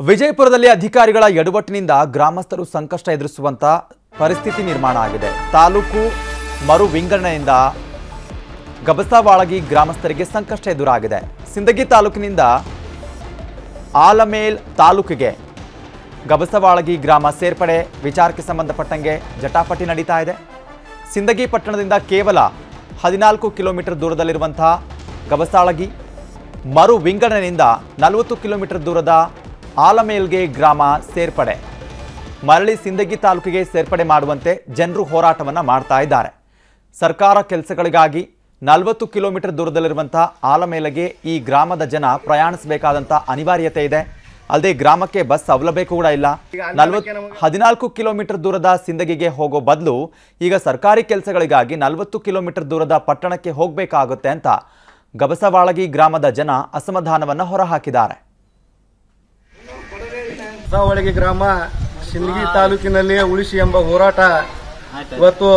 ವಿಜಯಪುರದಲ್ಲಿ ಅಧಿಕಾರಿಗಳ ಎಡವಟ್ಟಿನಿಂದ ಗ್ರಾಮಸ್ಥರು ಸಂಕಷ್ಟ ಎದುರಿಸುವಂತ ಪರಿಸ್ಥಿತಿ ನಿರ್ಮಾಣ ಆಗಿದೆ. ತಾಲೂಕು ಮರು ವಿಂಗಡಣೆಯಿಂದ ಗಬಸಾವಾಳಗಿ ಗ್ರಾಮಸ್ಥರಿಗೆ ಸಂಕಷ್ಟ ಎದುರಾಗಿದೆ. ಸಿಂದಗಿ ತಾಲೂಕಿನಿಂದ ಆಲಮೇಲ್ ತಾಲೂಕಿಗೆ ಗಬಸವಾಳಗಿ ಗ್ರಾಮ ಸೇರ್ಪಡೆ ವಿಚಾರಕ್ಕೆ ಸಂಬಂಧಪಟ್ಟಂಗೆ ಜಟಾಪಟಿ ನಡೀತಾ ಇದೆ. ಸಿಂದಗಿ ಪಟ್ಟಣದಿಂದ ಕೇವಲ ಹದಿನಾಲ್ಕು ಕಿಲೋಮೀಟರ್ ದೂರದಲ್ಲಿರುವಂತಹ ಗಬಸಾಳಗಿ ಮರು ವಿಂಗಡಣೆಯಿಂದ ನಲವತ್ತು ಕಿಲೋಮೀಟರ್ ದೂರದ ಆಲಮೇಲ್ಗೆ ಗ್ರಾಮ ಸೇರ್ಪಡೆ. ಮರಳಿ ಸಿಂದಗಿ ತಾಲೂಕಿಗೆ ಸೇರ್ಪಡೆ ಮಾಡುವಂತೆ ಜನರು ಹೋರಾಟವನ್ನು ಮಾಡ್ತಾ ಇದ್ದಾರೆ. ಸರ್ಕಾರ ಕೆಲಸಗಳಿಗಾಗಿ ನಲವತ್ತು ಕಿಲೋಮೀಟರ್ ದೂರದಲ್ಲಿರುವಂಥ ಆಲಮೇಲೆಗೆ ಈ ಗ್ರಾಮದ ಜನ ಪ್ರಯಾಣಿಸಬೇಕಾದಂಥ ಅನಿವಾರ್ಯತೆ ಇದೆ. ಅಲ್ಲದೆ ಗ್ರಾಮಕ್ಕೆ ಬಸ್ ಸೌಲಭ್ಯ ಕೂಡ ಇಲ್ಲ. ನಲವತ್ತು ಹದಿನಾಲ್ಕು ಕಿಲೋಮೀಟರ್ ದೂರದ ಸಿಂದಗಿಗೆ ಹೋಗೋ ಬದಲು ಈಗ ಸರ್ಕಾರಿ ಕೆಲಸಗಳಿಗಾಗಿ ನಲವತ್ತು ಕಿಲೋಮೀಟರ್ ದೂರದ ಪಟ್ಟಣಕ್ಕೆ ಹೋಗಬೇಕಾಗುತ್ತೆ ಅಂತ ಗಬಸವಾಳಗಿ ಗ್ರಾಮದ ಜನ ಅಸಮಾಧಾನವನ್ನು ಹೊರಹಾಕಿದ್ದಾರೆ. ಹೊಸವಳಗಿ ಗ್ರಾಮ ಸಿಂದಗಿ ತಾಲೂಕಿನಲ್ಲಿ ಉಳಿಸಿ ಎಂಬ ಹೋರಾಟ ಇವತ್ತು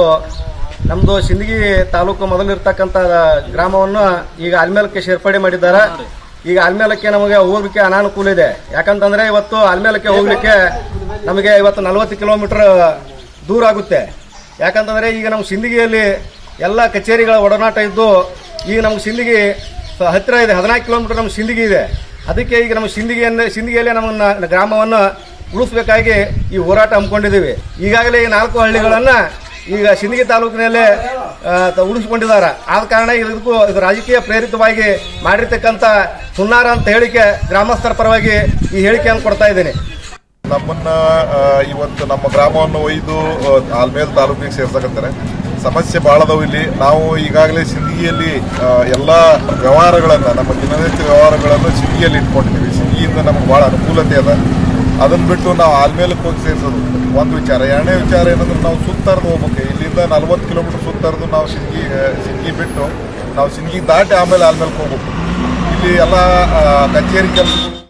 ನಮ್ದು ಸಿಂದಗಿ ತಾಲೂಕು ಮೊದಲಿರ್ತಕ್ಕಂಥ ಗ್ರಾಮವನ್ನು ಈಗ ಆಲ್ಮೇಲಕ್ಕೆ ಸೇರ್ಪಡೆ ಮಾಡಿದ್ದಾರೆ. ಈಗ ಆಲ್ಮೇಲಕ್ಕೆ ನಮಗೆ ಹೋಗ್ಲಿಕ್ಕೆ ಅನಾನುಕೂಲ ಇದೆ. ಯಾಕಂತಂದ್ರೆ ಇವತ್ತು ಆಲ್ಮೇಲಕ್ಕೆ ಹೋಗ್ಲಿಕ್ಕೆ ನಮಗೆ ಇವತ್ತು ನಲವತ್ತು ಕಿಲೋಮೀಟರ್ ದೂರ ಆಗುತ್ತೆ. ಯಾಕಂತಂದ್ರೆ ಈಗ ನಮ್ಮ ಸಿಂದಗಿಯಲ್ಲಿ ಎಲ್ಲ ಕಚೇರಿಗಳ ಒಡನಾಟ ಇದ್ದು ಈಗ ನಮ್ಗೆ ಸಿಂದಗಿ ಹತ್ತಿರ ಇದೆ. ಹದಿನಾಲ್ಕು ಕಿಲೋಮೀಟರ್ ನಮ್ಮ ಸಿಂದಗಿ ಇದೆ. ಅದಕ್ಕೆ ಈಗ ನಮ್ಮ ಸಿಂದಿಗೆಯನ್ನು ಸಿಂದಿಗೆಯಲ್ಲೇ ನಮ್ಮನ್ನ ಗ್ರಾಮವನ್ನು ಉಳಿಸ್ಬೇಕಾಗಿ ಈ ಹೋರಾಟ ಹಮ್ಮಿಕೊಂಡಿದ್ದೀವಿ. ಈಗಾಗಲೇ ಈ ನಾಲ್ಕು ಹಳ್ಳಿಗಳನ್ನು ಈಗ ಸಿಂದಗಿ ತಾಲೂಕಿನಲ್ಲೇ ಉಳಿಸ್ಕೊಂಡಿದ್ದಾರೆ. ಆದ ಕಾರಣ ಇದಕ್ಕೂ ಇದು ರಾಜಕೀಯ ಪ್ರೇರಿತವಾಗಿ ಮಾಡಿರ್ತಕ್ಕಂಥ ಸುನ್ನಾರ ಅಂತ ಹೇಳಿಕೆ ಗ್ರಾಮಸ್ಥರ ಪರವಾಗಿ ಈ ಹೇಳಿಕೆಯನ್ನು ಕೊಡ್ತಾ ಇದ್ದೀನಿ. ನಮ್ಮನ್ನ ಇವತ್ತು ನಮ್ಮ ಗ್ರಾಮವನ್ನು ಒಯ್ದು ಆಲ್ಮೇಲ್ ತಾಲೂಕಿಗೆ ಸೇರ್ಸಕತ್ತಾರೆ. ಸಮಸ್ಯೆ ಭಾಳ ಅದಾವು ಇಲ್ಲಿ. ನಾವು ಈಗಾಗಲೇ ಸಿಂದಗಿಯಲ್ಲಿ ಎಲ್ಲ ವ್ಯವಹಾರಗಳನ್ನು, ನಮ್ಮ ದಿನನಿತ್ಯ ವ್ಯವಹಾರಗಳನ್ನು ಸಿಂದಗಿಯಲ್ಲಿ ಇಟ್ಕೊಂಡಿದ್ದೀವಿ. ಸಿಂದಗಿಯಿಂದ ನಮ್ಗೆ ಭಾಳ ಅನುಕೂಲತೆ ಅದ. ಅದನ್ನು ಬಿಟ್ಟು ನಾವು ಆಲ್ಮೇಲಕ್ಕೆ ಹೋಗಿ ಸೇರಿಸೋದು. ಒಂದು ವಿಚಾರ. ಎರಡನೇ ವಿಚಾರ ಏನಂದ್ರೆ ನಾವು ಸುತ್ತರ್ದು ಹೋಗ್ಬೇಕು. ಇಲ್ಲಿಂದ ನಲ್ವತ್ತು ಕಿಲೋಮೀಟರ್ ಸುತ್ತರ್ದು ನಾವು ಸಿಂದಗಿ ಸಿಂದಗಿ ಬಿಟ್ಟು ನಾವು ಸಿಂದಗಿ ದಾಟಿ ಆಮೇಲೆ ಆಲ್ಮೇಲಕ್ಕೆ ಹೋಗ್ಬೇಕು. ಇಲ್ಲಿ ಎಲ್ಲ ಕಚೇರಿ ಕೆಲಸಗಳು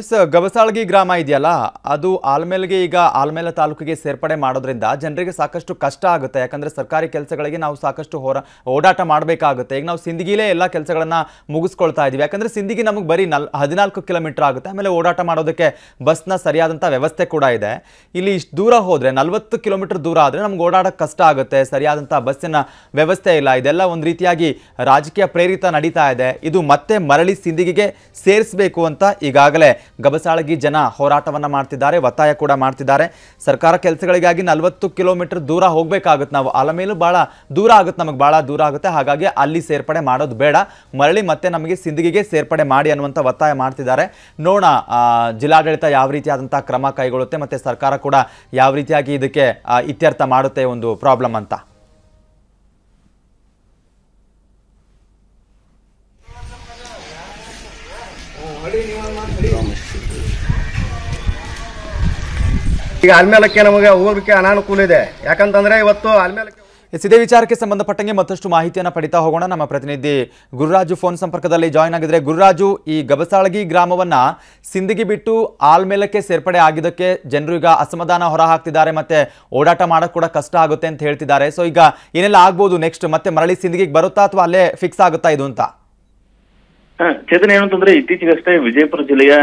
ಎಸ್, ಗಬಸಾಳಗಿ ಗ್ರಾಮ ಇದೆಯಲ್ಲ, ಅದು ಆಲ್ಮೇಲ್ಗೆ ಈಗ ಆಲ್ಮೇಲ ತಾಲೂಕಿಗೆ ಸೇರ್ಪಡೆ ಮಾಡೋದ್ರಿಂದ ಜನರಿಗೆ ಸಾಕಷ್ಟು ಕಷ್ಟ ಆಗುತ್ತೆ. ಯಾಕಂದರೆ ಸರ್ಕಾರಿ ಕೆಲಸಗಳಿಗೆ ನಾವು ಸಾಕಷ್ಟು ಹೋರಾ, ಓಡಾಟ ಮಾಡಬೇಕಾಗುತ್ತೆ. ಈಗ ನಾವು ಸಿಂದಗಿಲೇ ಎಲ್ಲ ಕೆಲಸಗಳನ್ನು ಮುಗಿಸ್ಕೊಳ್ತಾ ಇದ್ದೀವಿ ಯಾಕಂದರೆ ಸಿಂದಗಿ ನಮಗೆ ಬರೀ ನಲ್, ಹದಿನಾಲ್ಕು ಕಿಲೋಮೀಟರ್ ಆಗುತ್ತೆ. ಆಮೇಲೆ ಓಡಾಟ ಮಾಡೋದಕ್ಕೆ ಬಸ್ನ ಸರಿಯಾದಂಥ ವ್ಯವಸ್ಥೆ ಕೂಡ ಇದೆ. ಇಲ್ಲಿ ಇಷ್ಟು ದೂರ ಹೋದರೆ, ನಲವತ್ತು ಕಿಲೋಮೀಟರ್ ದೂರ ಆದರೆ ನಮ್ಗೆ ಓಡಾಡೋಕ್ಕೆ ಕಷ್ಟ ಆಗುತ್ತೆ. ಸರಿಯಾದಂಥ ಬಸ್ಸಿನ ವ್ಯವಸ್ಥೆ ಇಲ್ಲ. ಇದೆಲ್ಲ ಒಂದು ರೀತಿಯಾಗಿ ರಾಜಕೀಯ ಪ್ರೇರಿತ ನಡೀತಾ ಇದೆ. ಇದು ಮತ್ತೆ ಮರಳಿ ಸಿಂದಗಿಗೆ ಸೇರಿಸಬೇಕು ಅಂತ ಈಗಾಗಲೇ ಗಬಸಾಳಗಿ ಜನ ಹೋರಾಟವನ್ನ ಮಾಡ್ತಿದ್ದಾರೆ, ಒತ್ತಾಯ ಕೂಡ ಮಾಡ್ತಿದ್ದಾರೆ. ಸರ್ಕಾರ ಕೆಲಸಗಳಿಗಾಗಿ ನಲವತ್ತು ಕಿಲೋಮೀಟರ್ ದೂರ ಹೋಗ್ಬೇಕಾಗುತ್ತೆ. ನಾವು ಆಲಮೇಲು ಬಹಳ ದೂರ ಆಗುತ್ತೆ, ನಮಗೆ ಬಹಳ ದೂರ ಆಗುತ್ತೆ. ಹಾಗಾಗಿ ಅಲ್ಲಿ ಸೇರ್ಪಡೆ ಮಾಡೋದು ಬೇಡ. ಮರಳಿ ಮತ್ತೆ ನಮಗೆ ಸಿಂದಗಿಗೆ ಸೇರ್ಪಡೆ ಮಾಡಿ ಅನ್ನುವಂಥ ಒತ್ತಾಯ ಮಾಡ್ತಿದ್ದಾರೆ. ನೋಡೋಣ ಜಿಲ್ಲಾಡಳಿತ ಯಾವ ರೀತಿಯಾದಂಥ ಕ್ರಮ ಕೈಗೊಳ್ಳುತ್ತೆ ಮತ್ತೆ ಸರ್ಕಾರ ಕೂಡ ಯಾವ ರೀತಿಯಾಗಿ ಇದಕ್ಕೆ ಇತ್ಯರ್ಥ ಮಾಡುತ್ತೆ ಒಂದು ಪ್ರಾಬ್ಲಮ್ ಅಂತ. ಈಗ ಆಲ್ಮೇಲಕ್ಕೆ ನಮಗೆ ಹೋಗೋದಕ್ಕೆ ಅನಾನುಕೂಲ ಇದೆ. ಯಾಕಂತಂದ್ರೆ ಇವತ್ತು ಆಲ್ಮೇಲಕ್ಕೆ ಎಸ್, ಇದೇ ವಿಚಾರಕ್ಕೆ ಸಂಬಂಧಪಟ್ಟಂಗೆ ಮತ್ತಷ್ಟು ಮಾಹಿತಿಯನ್ನು ಪಡಿತಾ ಹೋಗೋಣ ನಮ್ಮ ಪ್ರತಿನಿಧಿ. ಗುರುರಾಜು ಫೋನ್ ಸಂಪರ್ಕದಲ್ಲಿ ಜಾಯ್ನ್ ಆಗಿದ್ರೆ ಗುರುರಾಜು ಈ ಗಬಸಾಳಗಿ ಗ್ರಾಮವನ್ನ ಸಿಂದಗಿ ಬಿಟ್ಟು ಆಲ್ಮೇಲಕ್ಕೆ ಸೇರ್ಪಡೆ ಆಗಿದ್ದಕ್ಕೆ ಜನರು ಈಗ ಅಸಮಾಧಾನ ಹೊರ ಹಾಕ್ತಿದ್ದಾರೆ ಮತ್ತೆ ಓಡಾಟ ಮಾಡೋಕೆ ಕೂಡ ಕಷ್ಟ ಆಗುತ್ತೆ ಅಂತ ಹೇಳ್ತಿದ್ದಾರೆ. ಸೊ ಈಗ ಏನೆಲ್ಲ ಆಗ್ಬೋದು ನೆಕ್ಸ್ಟ್ ಮತ್ತೆ ಮರಳಿ ಸಿಂದಗಿಗೆ ಬರುತ್ತಾ ಅಥವಾ ಅಲ್ಲೇ ಫಿಕ್ಸ್ ಆಗುತ್ತಾ ಇದು ಅಂತ? ಚೇತನ್ ಏನಂತಂದ್ರೆ ಇತ್ತೀಚೆಗಷ್ಟೇ ವಿಜಯಪುರ ಜಿಲ್ಲೆಯ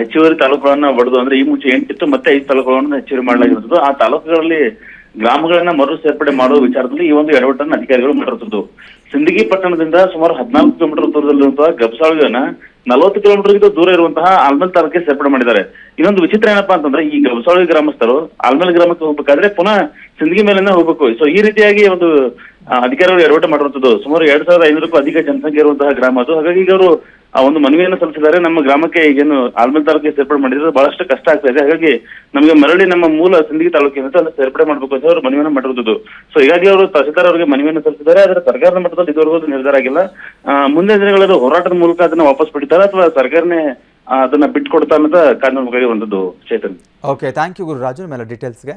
ಹೆಚ್ಚುವರಿ ತಾಲೂಕುಗಳನ್ನ ಒಡೆದು ಅಂದ್ರೆ ಈ ಮುಂಚೆ ಎಂಟಿತ್ತು ಮತ್ತೆ ಐದು ತಾಲೂಕುಗಳನ್ನು ಹೆಚ್ಚುವರಿ ಮಾಡಲಾಗಿರುತ್ತದೆ ಆ ತಾಲೂಕುಗಳಲ್ಲಿ ಗ್ರಾಮಗಳನ್ನ ಮರು ಸೇರ್ಪಡೆ ಮಾಡುವ ವಿಚಾರದಲ್ಲಿ ಈ ಒಂದು ಎಡವಟ್ಟನ್ನು ಅಧಿಕಾರಿಗಳು ಮಾಡಿರುತ್ತದೆ ಸಿಂದಗಿ ಪಟ್ಟಣದಿಂದ ಸುಮಾರು ಹದಿನಾಲ್ಕು ಕಿಲೋಮೀಟರ್ ದೂರದಲ್ಲಿರುವಂತಹ ಗಬಸಾಳಿಗನ್ನ ನಲವತ್ತು ಕಿಲೋಮೀಟರ್ ದೂರ ಇರುವಂತಹ ಆಲ್ಮೇಲ್ ತಾಲೂಕಿಗೆ ಸೇರ್ಪಡೆ ಮಾಡಿದ್ದಾರೆ. ಇನ್ನೊಂದು ವಿಚಿತ್ರ ಏನಪ್ಪಾ ಅಂತಂದ್ರೆ ಈ ಗಬಸಾಳಿ ಗ್ರಾಮಸ್ಥರು ಆಲ್ಮೇಲ್ ಗ್ರಾಮಕ್ಕೆ ಹೋಗ್ಬೇಕಾದ್ರೆ ಪುನಃ ಸಿಂದಗಿ ಮೇಲೆನೆ ಹೋಗ್ಬೇಕು. ಸೊ ಈ ರೀತಿಯಾಗಿ ಒಂದು ಅಧಿಕಾರಿಗಳು ಎರವಟ ಮಾಡಿರುವಂತದ್ದು. ಸುಮಾರು ಎರಡ್ ಸಾವಿರದ ಐನೂರಕ್ಕೂ ಅಧಿಕ ಜನಸಂಖ್ಯೆ ಇರುವಂತಹ ಗ್ರಾಮ. ಅದು ಹಾಗಾಗಿ ಈಗ ಅವರು ಆ ಒಂದು ಮನವಿಯನ್ನು ಸಲ್ಲಿಸಿದ್ದಾರೆ. ನಮ್ಮ ಗ್ರಾಮಕ್ಕೆ ಈಗೇನು ಆಲ್ಮೇಲ್ ತಾಲೂಕಿಗೆ ಸೇರ್ಪಡೆ ಮಾಡಿದ್ರೆ ಬಹಳಷ್ಟು ಕಷ್ಟ ಆಗ್ತಾ ಇದೆ. ಹಾಗಾಗಿ ನಮಗೆ ಮರಳಿ ನಮ್ಮ ಮೂಲ ಸಿಂದಗಿ ತಾಲೂಕಿನ ಅಲ್ಲಿ ಸೇರ್ಪಡೆ ಮಾಡಬೇಕು ಅಂತ ಅವರು ಮನವಿಯನ್ನು ಮಾಡಿರುವುದು ಸೊ ಹೀಗಾಗಿ ಅವರು ತಹಸೀಲ್ದಾರ್ ಅವರಿಗೆ ಮನವಿಯನ್ನು ಸಲ್ಲಿಸಿದ್ದಾರೆ. ಆದರೆ ಸರ್ಕಾರದ ಮಟ್ಟದಲ್ಲಿ ಇದುವರೆಗೂ ನಿರ್ಧಾರ ಆಗಿಲ್ಲ. ಮುಂದೆ ದಿನಗಳಲ್ಲಿ ಹೋರಾಟದ ಮೂಲಕ ಅದನ್ನ ವಾಪಸ್ ಪಡಿತಾರೆ ಅಥವಾ ಸರ್ಕಾರನೇ ಅದನ್ನ ಬಿಟ್ಕೊಡ್ತಾ ಅನ್ನೋದ ಒಂದು Chetan. Okay thank you Gururaju. ಮೇಲೆ ಡೀಟೇಲ್ಸ್ಗೆ